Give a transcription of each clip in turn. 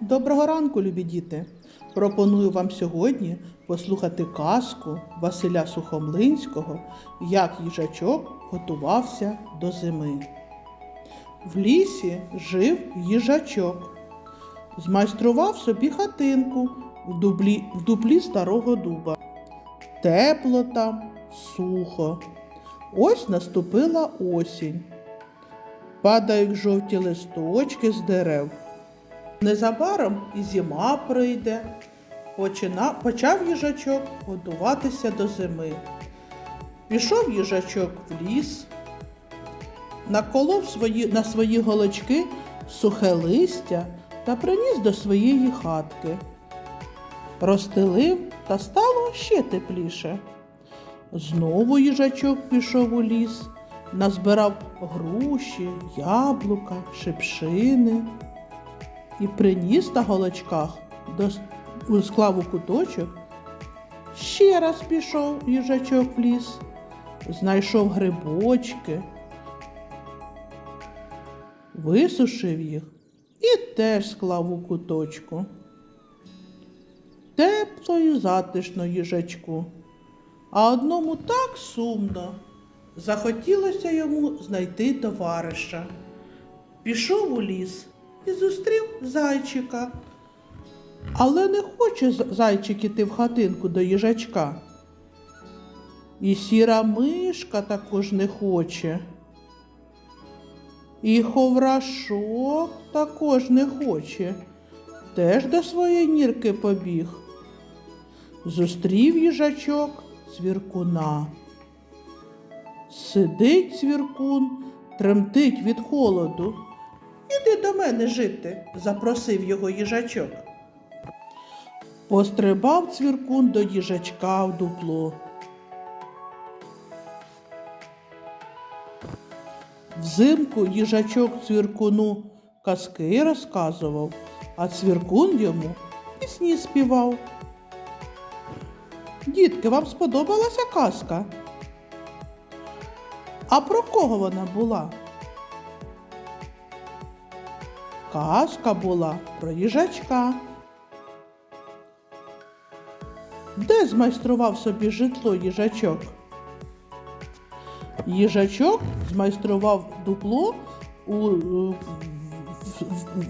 Доброго ранку, любі діти! Пропоную вам сьогодні послухати казку Василя Сухомлинського, як їжачок готувався до зими. В лісі жив їжачок, змайстрував собі хатинку в дуплі, в дуплі старого дуба. Тепло там, сухо. Ось наступила осінь. Падають жовті листочки з дерев. Незабаром і зима прийде. Почина... Почав їжачок готуватися до зими. Пішов їжачок в ліс, наколов свої... на свої голочки сухе листя та приніс до своєї хатки. Розстелив та стало ще тепліше. Знову їжачок пішов у ліс, назбирав груші, яблука, шипшини і приніс на голочках склав у куточок. Ще раз пішов їжачок в ліс, знайшов грибочки, висушив їх і теж склав у куточку. Тепло і затишно їжачку, а одному так сумно. Захотілося йому знайти товариша. Пішов у ліс і зустрів зайчика. Але не хоче зайчик іти в хатинку до їжачка. І сіра мишка також не хоче. І ховрашок також не хоче. Теж до своєї нірки побіг. Зустрів їжачок цвіркуна. Сидить цвіркун, тремтить від холоду. Іди до мене жити, запросив його їжачок. Пострибав цвіркун до їжачка в дупло. Взимку їжачок цвіркуну казки розказував, а цвіркун йому пісні співав. Дітки, вам сподобалася казка? А про кого вона була? Казка була про їжачка. Де змайстрував собі житло їжачок? Їжачок змайстрував дупло у, в, в-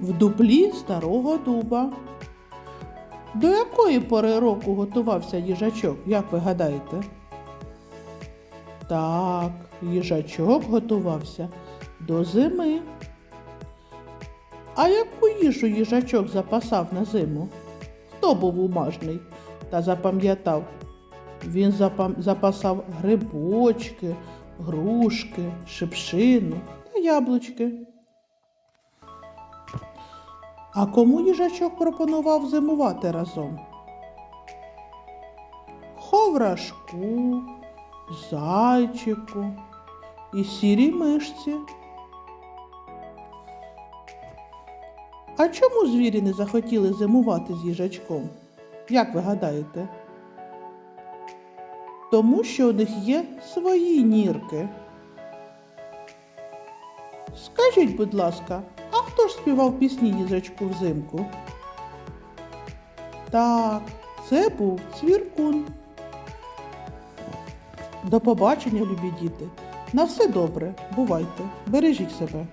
в- дуплі старого дуба. До якої пори року готувався їжачок, як ви гадаєте? Так, їжачок готувався до зими. А яку їжу їжачок запасав на зиму? Хто був уважний та запам'ятав? Він запасав грибочки, грушки, шипшину та яблучки. А кому їжачок пропонував зимувати разом? Ховрашку, зайчику і сірій мишці. А чому звірі не захотіли зимувати з їжачком? Як ви гадаєте? Тому що у них є свої нірки. Скажіть, будь ласка, а хто ж співав пісні їжачку взимку? Так, це був цвіркун. До побачення, любі діти. На все добре. Бувайте. Бережіть себе.